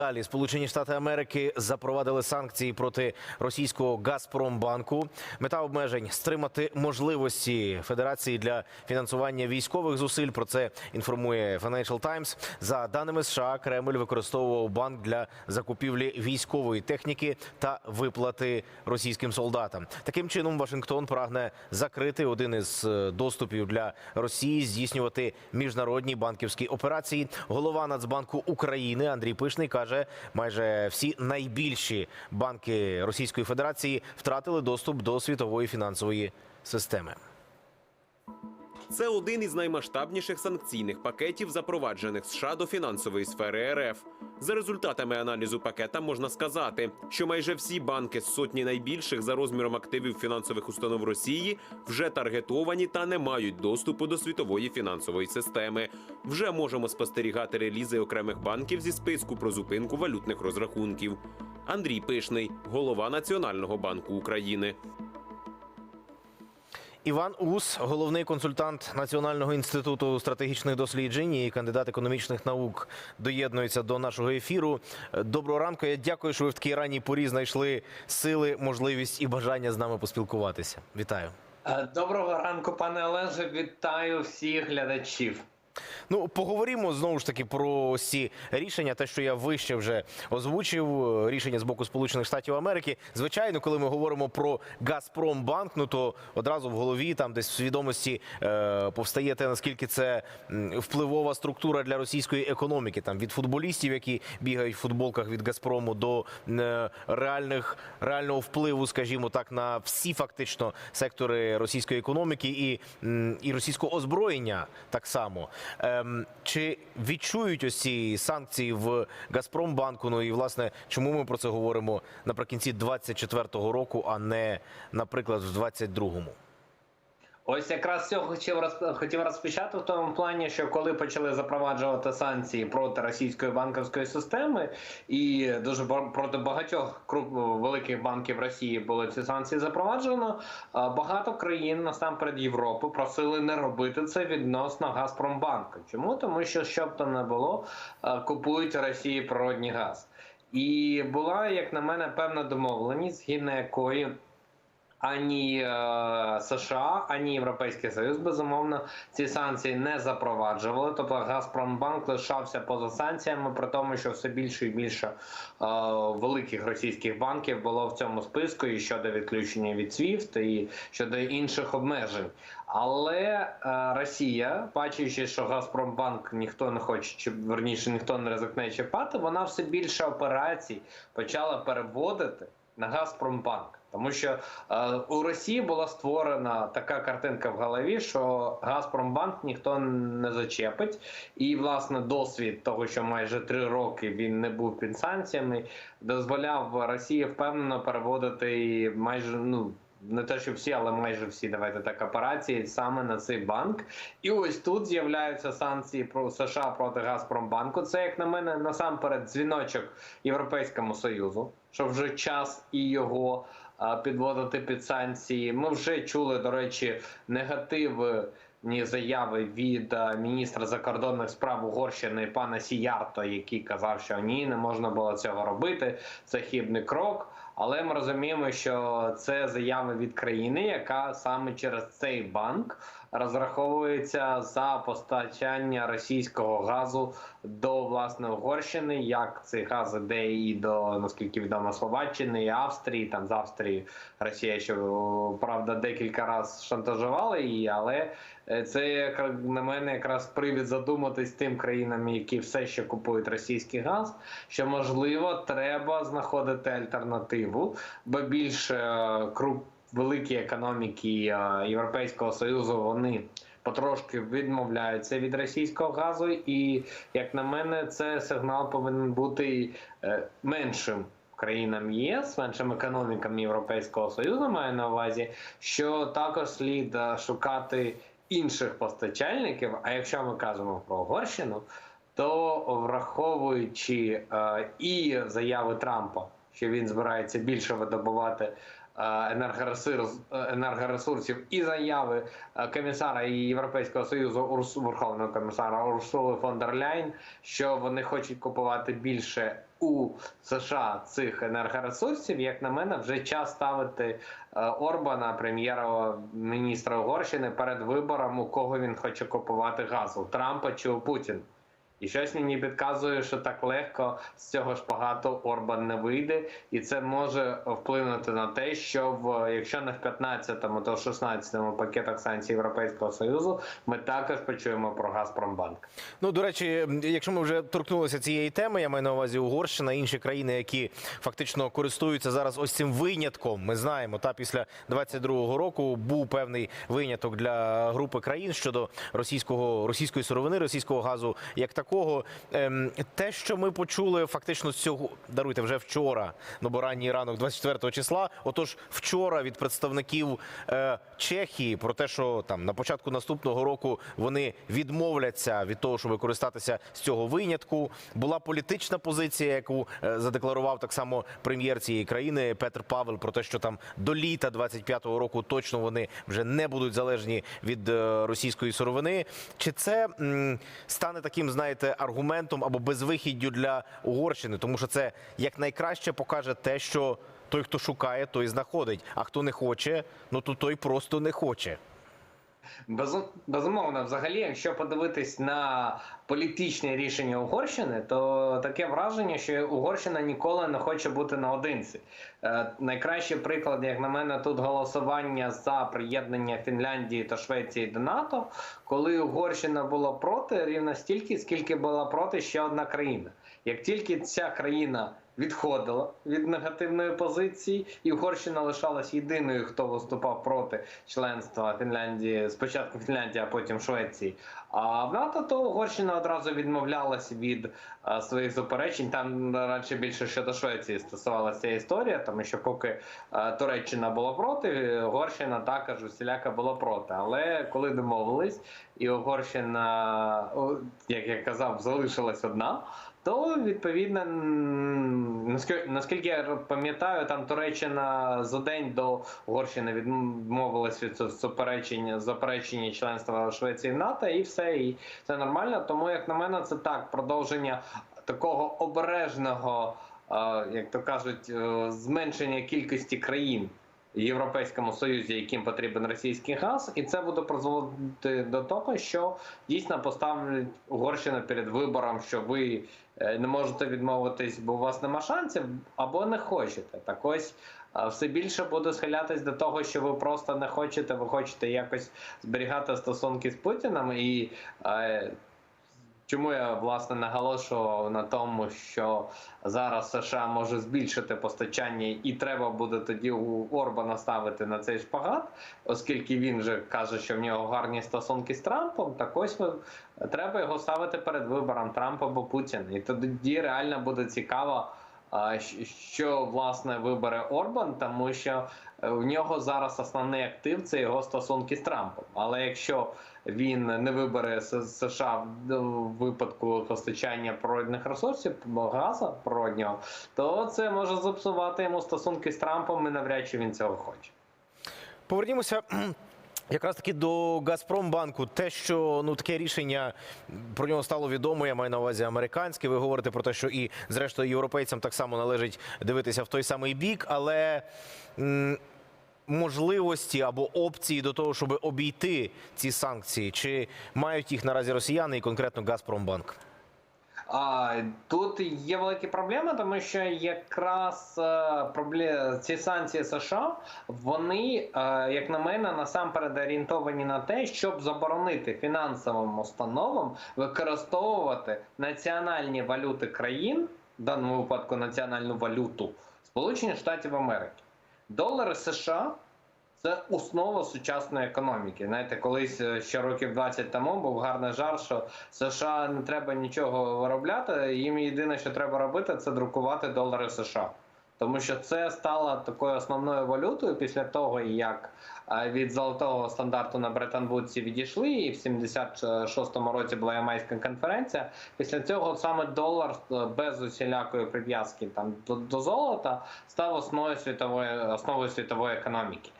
Далі Сполучені Штати Америки запровадили санкції проти російського Газпромбанку. Мета обмежень стримати можливості Федерації для фінансування військових зусиль. Про це інформує Financial Times. За даними США, Кремль використовував банк для закупівлі військової техніки та виплати російським солдатам. Таким чином, Вашингтон прагне закрити один із е, доступів для Росії здійснювати міжнародні банківські операції. Голова Нацбанку України Андрій Пишний каже, майже всі найбільші банки Російської Федерації втратили доступ до світової фінансової системи. Це один із наймасштабніших санкційних пакетів, запроваджених США до фінансової сфери РФ. За результатами аналізу пакета можна сказати, що майже всі банки з сотні найбільших за розміром активів фінансових установ Росії вже таргетовані та не мають доступу до світової фінансової системи. Вже можемо спостерігати релізи окремих банків зі списку про зупинку валютних розрахунків. Андрій Пишний, голова Національного банку України. Іван Ус, головний консультант Національного інституту стратегічних досліджень і кандидат економічних наук, доєднується до нашого ефіру. Доброго ранку. Я дякую, що ви в такій ранній порі знайшли сили, можливість і бажання з нами поспілкуватися. Вітаю. Е, Доброго ранку, пане Олеже. Вітаю всіх глядачів. Ну, поговоримо знову ж таки про ці рішення, те, що я вище вже озвучив, е, рішення з боку Сполучених Штатів Америки. Звичайно, коли ми говоримо про Газпромбанк, ну то одразу в голові, там десь в свідомості е, повстає те, наскільки це впливова структура для російської економіки. Там від футболістів, які бігають в футболках від Газпрому, до е, реальних реального впливу, скажімо так, на всі фактично сектори російської економіки і, і російського озброєння так само. Ем, чи відчують ось ці санкції в Газпромбанку? Ну і власне, чому ми про це говоримо наприкінці 24-го року, а не, наприклад, в 22-му? Ось якраз цього хотів хотів розпочати в тому плані, що коли почали запроваджувати санкції проти російської банківської системи, і дуже проти багатьох великих банків Росії були ці санкції запроваджено. Багато країн насамперед Європи просили не робити це відносно Газпромбанку. Чому тому, що щоб то не було, купують у Росії природний газ. І була, як на мене, певна домовленість, згідно якої ані е, США, ані Європейський Союз безумовно ці санкції не запроваджували. Тобто Газпромбанк лишався поза санкціями, при тому, що все більше і більше е, великих російських банків було в цьому списку і щодо відключення від SWIFT, і щодо інших обмежень. Але е, Росія, бачачи, що Газпромбанк ніхто не хоче, чи верніше ніхто не ризикне чіпати, вона все більше операцій почала переводити на Газпромбанк. Тому що е, у Росії була створена така картинка в голові, що Газпромбанк ніхто не зачепить, і власне досвід того, що майже три роки він не був під санкціями, дозволяв Росії впевнено переводити майже ну. Не те, що всі, але майже всі давайте так операції саме на цей банк. І ось тут з'являються санкції про США проти Газпромбанку. Це, як на мене, насамперед дзвіночок Європейському Союзу, що вже час і його підводити під санкції. Ми вже чули, до речі, негативні заяви від міністра закордонних справ Угорщини пана Сіярто, який казав, що ні, не можна було цього робити. Це хібний крок. Але ми розуміємо, що це заяви від країни, яка саме через цей банк розраховується за постачання російського газу до власне Угорщини. Як цей газ іде і до наскільки відомо Словаччини і Австрії. Там з Австрії Росія ще правда декілька разів шантажувала її, але е, це як на мене якраз привід задуматись тим країнам, які все ще купують російський газ, що можливо треба знаходити альтернативу, бо більше круп великі економіки е, Європейського союзу вони. Потрошки відмовляються від російського газу, і як на мене, це сигнал повинен бути е, меншим країнам ЄС, меншим економікам Європейського союзу, маю на увазі, що також слід е, шукати інших постачальників. А якщо ми кажемо про Угорщину, то враховуючи е, і заяви Трампа, що він збирається більше видобувати е, е, енергоресурс, енергоресурсів і заяви е, комісара Європейського союзу Верховного комісара Урсули фон дер Ляйн, що вони хочуть купувати більше у США цих енергоресурсів. Як на мене, вже час ставити Орбана, прем'єра-міністра Угорщини, перед вибором, у кого він хоче купувати газ у Трампа чи у Путіна. І щось мені підказує, що так легко з цього шпагату Орбан не вийде, і це може вплинути на те, що в якщо не в 15-му, то в 16-му пакетах санкцій Європейського союзу ми також почуємо про Газпромбанк. Ну, до речі, якщо ми вже торкнулися цієї теми, я маю на увазі Угорщина, інші країни, які фактично користуються зараз ось цим винятком. Ми знаємо, та після 22-го року був певний виняток для групи країн щодо російського російської сировини, російського газу як такого. Ем, те, що ми почули фактично цього, даруйте вже вчора, ну бо ранній ранок 24 числа. Отож, вчора від представників е, Чехії про те, що там на початку наступного року вони відмовляться від того, щоб користатися з цього винятку. Була політична позиція, яку е, задекларував так само прем'єр цієї країни Петр Павел, про те, що там до літа 25-го року точно вони вже не будуть залежні від е, російської сировини. Чи це стане таким, знаєте, аргументом або безвихіддю для Угорщини, тому що це як найкраще покаже те, що той, хто шукає, той знаходить. А хто не хоче, ну то той просто не хоче. Безумовно, взагалі, якщо подивитись на політичні рішення Угорщини, то таке враження, що Угорщина ніколи не хоче бути наодинці. Е, найкращий приклад, як на мене, тут голосування за приєднання Фінляндії та Швеції до НАТО, коли Угорщина була проти рівно стільки, скільки була проти ще одна країна. Як тільки ця країна відходила від негативної позиції, і Угорщина лишалась єдиною, хто виступав проти членства Фінляндії, спочатку Фінляндії, а потім Швеції. А в НАТО то Угорщина одразу відмовлялась від а, своїх заперечень. Там радше більше щодо Швеції стосувалася історія, тому що поки а, Туреччина була проти, Угорщина також усіляка була проти. Але коли домовились, і Угорщина, як я казав, залишилась одна. То відповідно, наскільки, я пам'ятаю, там Туреччина за день до Угорщини відмовилась від заперечення заперечення членства Швеції в НАТО, і все, і це нормально. Тому, як на мене, це так продовження такого обережного, е, як то кажуть, е, зменшення кількості країн. Європейському Союзі, яким потрібен російський газ, і це буде призводити до того, що дійсно поставлять Угорщину перед вибором, що ви е, не можете відмовитись, бо у вас нема шансів, або не хочете. Так ось все більше буде схилятись до того, що ви просто не хочете, ви хочете якось зберігати стосунки з Путіним і. Е, Чому я власне наголошував на тому, що зараз США може збільшити постачання, і треба буде тоді у Орбана ставити на цей шпагат, оскільки він же каже, що в нього гарні стосунки з Трампом. Так ось треба його ставити перед вибором Трампа або Путіна. І тоді реально буде цікаво, що власне вибере Орбан, тому що е, в нього зараз основний актив це його стосунки з Трампом. Але якщо він не вибере США в в випадку постачання природних ресурсів газу природнього, то це може зіпсувати йому стосунки з Трампом, і навряд чи він цього хоче. Повернімося. Якраз таки до Газпромбанку, те, що ну таке рішення про нього стало відомо, я маю на увазі американське. Ви говорите про те, що і зрештою європейцям так само належить дивитися в той самий бік, але можливості або опції до того, щоб обійти ці санкції, чи мають їх наразі росіяни і конкретно Газпромбанк? Тут є великі проблеми, тому що якраз е, ці санкції США, вони, е, як на мене, насамперед орієнтовані на те, щоб заборонити фінансовим установам використовувати національні валюти країн, в даному випадку національну валюту Сполучених Штатів Америки. Долари США це основа сучасної економіки. Знаєте, колись е, ще років 20 тому був гарний жарт, що США не треба нічого виробляти. Їм єдине, що треба робити, це друкувати долари США. тому що це стало такою основною валютою після того, як е, від золотого стандарту на Бреттон-Вудсі відійшли, і в 76-му році була Ямайська конференція. Після цього саме долар е, без усілякої прив'язки там до, до золота став основою світової основою світової економіки.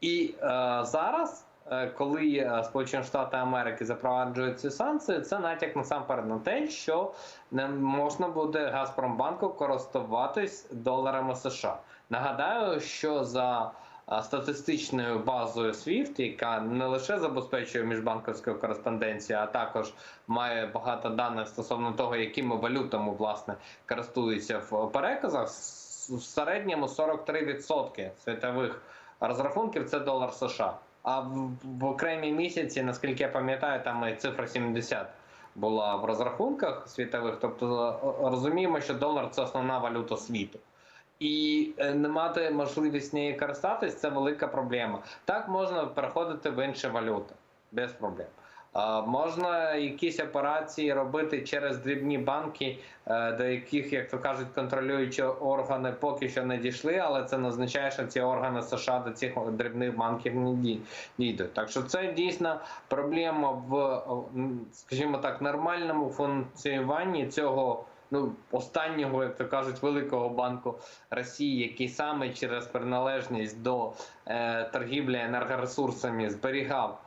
І е, зараз, е, коли е, Сполучені Штати Америки запроваджують ці санкції, це натяк насамперед на те, що не можна буде Газпромбанку користуватись доларами США. Нагадаю, що за е, статистичною базою SWIFT, яка не лише забезпечує міжбанківську кореспонденцію, а також має багато даних стосовно того, якими валютами власне користуються в переказах, в середньому 43% світових розрахунків це долар США. А в, в окремі місяці, наскільки я пам'ятаю, там і цифра 70 була в розрахунках світових. Тобто е, розуміємо, що долар це основна валюта світу. І е, не мати можливість нею користатись це велика проблема. Так можна переходити в інші валюти без проблем. Можна якісь операції робити через дрібні банки, е, до яких, як то кажуть, контролюючі органи поки що не дійшли, але це не означає, що ці органи США до цих дрібних банків не ді- дійдуть. Так що це дійсно проблема в, скажімо так, нормальному функціонуванні цього. Ну, останнього, як то кажуть, великого банку Росії, який саме через приналежність до е, торгівлі енергоресурсами зберігав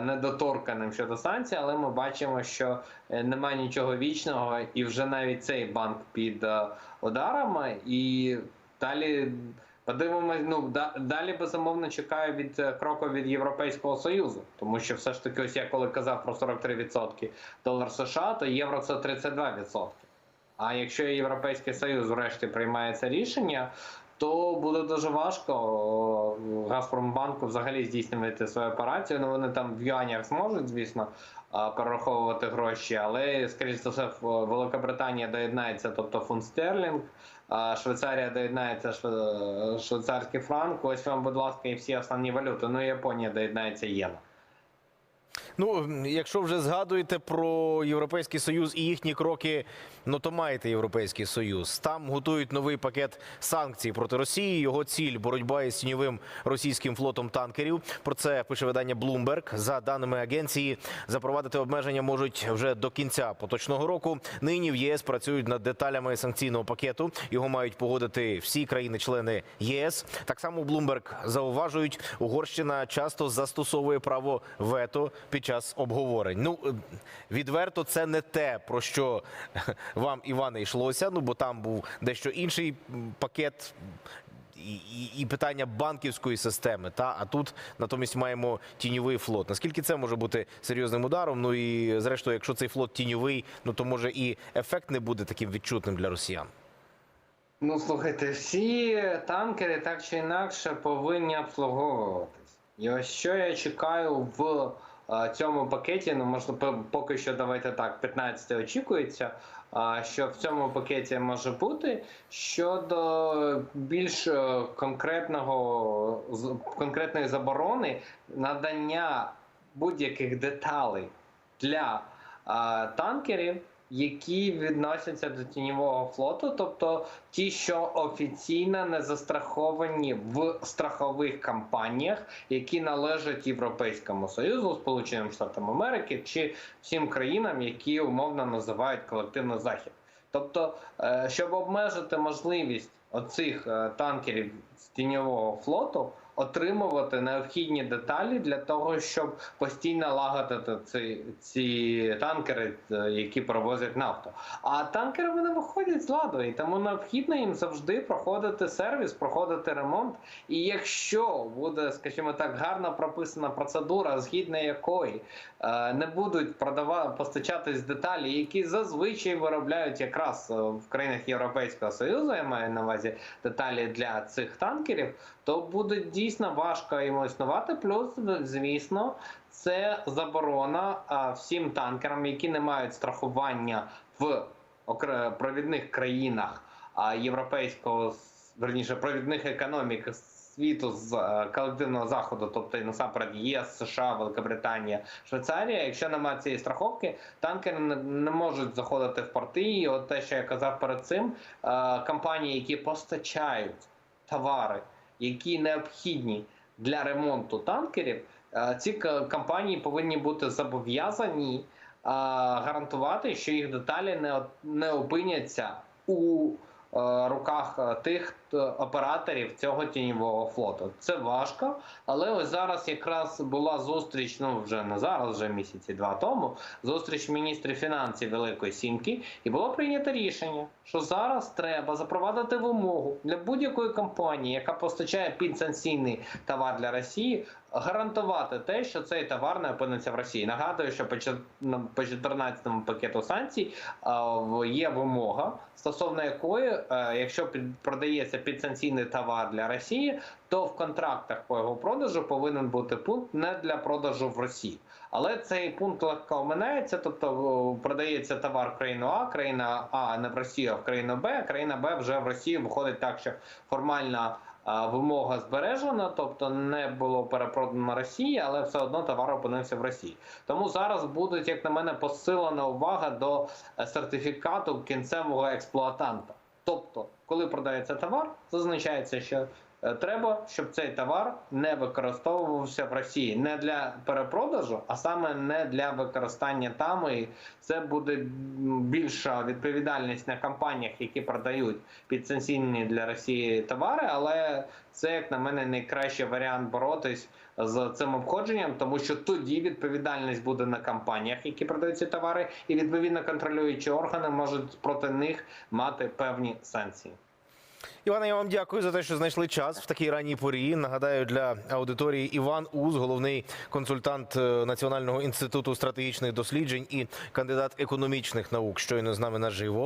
недоторканим щодо санкцій, але ми бачимо, що е, немає нічого вічного, і вже навіть цей банк під е, ударами, і далі. Подивимось, ну далі безумовно чекаю від е, кроку від Європейського Союзу, тому що все ж таки, ось я коли казав про 43% долар США, то євро це 32%. А якщо Європейський Союз врешті приймає це рішення, то буде дуже важко Газпромбанку взагалі здійснювати свою операцію. Ну вони там в юанях зможуть, звісно, перераховувати гроші, але скоріш за все Великобританія доєднається, тобто фунт стерлінг. Швейцарія доєднається швейцарський франк. Ось вам, будь ласка, і всі основні валюти. Ну і Японія доєднається єна. Ну, якщо вже згадуєте про Європейський Союз і їхні кроки, ну то маєте Європейський Союз. Там готують новий пакет санкцій проти Росії. Його ціль боротьба із тіньовим російським флотом танкерів. Про це пише видання Bloomberg. За даними агенції, запровадити обмеження можуть вже до кінця поточного року. Нині в ЄС працюють над деталями санкційного пакету. Його мають погодити всі країни-члени ЄС. Так само Bloomberg зауважують, Угорщина часто застосовує право вето під час обговорень. Ну е, відверто, це не те, про що вам Іване йшлося. Ну бо там був дещо інший пакет. І, і, питання банківської системи, та а тут натомість маємо тіньовий флот. Наскільки це може бути серйозним ударом? Ну і зрештою, якщо цей флот тіньовий, ну то може і ефект не буде таким відчутним для росіян. Ну, слухайте, всі танкери так чи інакше повинні обслуговуватись. І ось що я чекаю в цьому пакеті, ну можна по- поки що давайте так, 15 очікується. Що в цьому пакеті може бути щодо більш е, конкретного конкретної заборони надання будь-яких деталей для танкерів, які відносяться до тіньового флоту, тобто ті, що офіційно не застраховані в страхових компаніях, які належать Європейському Союзу, Сполученим Штатам Америки чи всім країнам, які умовно називають колективний захід. Тобто, е, щоб обмежити можливість оцих е, танкерів з тіньового флоту отримувати необхідні деталі для того, щоб постійно лагодити ці, ці танкери, е, які провозять нафту. А танкери вони виходять з ладу, і тому необхідно їм завжди проходити сервіс, проходити ремонт. І якщо буде, скажімо так, гарно прописана процедура, згідно якої е, не будуть продавати постачатись деталі, які зазвичай виробляють якраз е, в країнах Європейського Союзу, я маю на увазі деталі для цих танкерів, то будуть буде дійсно важко йому існувати. Плюс, звісно, це заборона всім танкерам, які не мають страхування в провідних країнах європейського верніше провідних економік світу з е, колективного заходу, тобто насамперед ЄС, США, Великобританія, Швейцарія. Якщо немає цієї страховки, танкери не, не можуть заходити в порти. І от те, що я казав перед цим, е, компанії, які постачають товари, які необхідні для ремонту танкерів, е, ці компанії повинні бути зобов'язані е, гарантувати, що їх деталі не, опиняться у руках е, тих операторів цього тіньового флоту. Це важко, але ось зараз якраз була зустріч, ну вже не зараз, вже місяці два тому. Зустріч міністрів фінансів Великої Сімки, і було прийнято рішення, що зараз треба запровадити вимогу для будь-якої компанії, яка постачає підсанкційний товар для Росії, гарантувати те, що цей товар не опиниться в Росії. Нагадую, що по чотир- на- по 14 пакету санкцій є вимога, стосовно якої, е, якщо продається підсанкційний товар для Росії, то в контрактах по його продажу повинен бути пункт не для продажу в Росії. Але цей пункт легко оминається, тобто продається товар в країну А, країна А не в Росію, а в країну Б, країна Б вже в Росію виходить так, що формальна а, вимога збережена, тобто не було перепродано Росії, але все одно товар опинився в Росії. Тому зараз буде, як на мене, посилена увага до е, сертифікату кінцевого експлуатанта. Тобто, коли продається товар, зазначається, що треба, щоб цей товар не використовувався в Росії не для перепродажу, а саме не для використання там. І це буде більша відповідальність на компаніях, які продають підсанкційні для Росії товари, але це, як на мене, найкращий варіант боротись з цим обходженням, тому що тоді відповідальність буде на компаніях, які продають ці товари, і відповідно контролюючі органи можуть проти них мати певні санкції. Іване, я вам дякую за те, що знайшли час в такій ранній порі. Нагадаю для аудиторії Іван Уз, головний консультант е, Національного інституту стратегічних досліджень і кандидат економічних наук, щойно з нами наживо.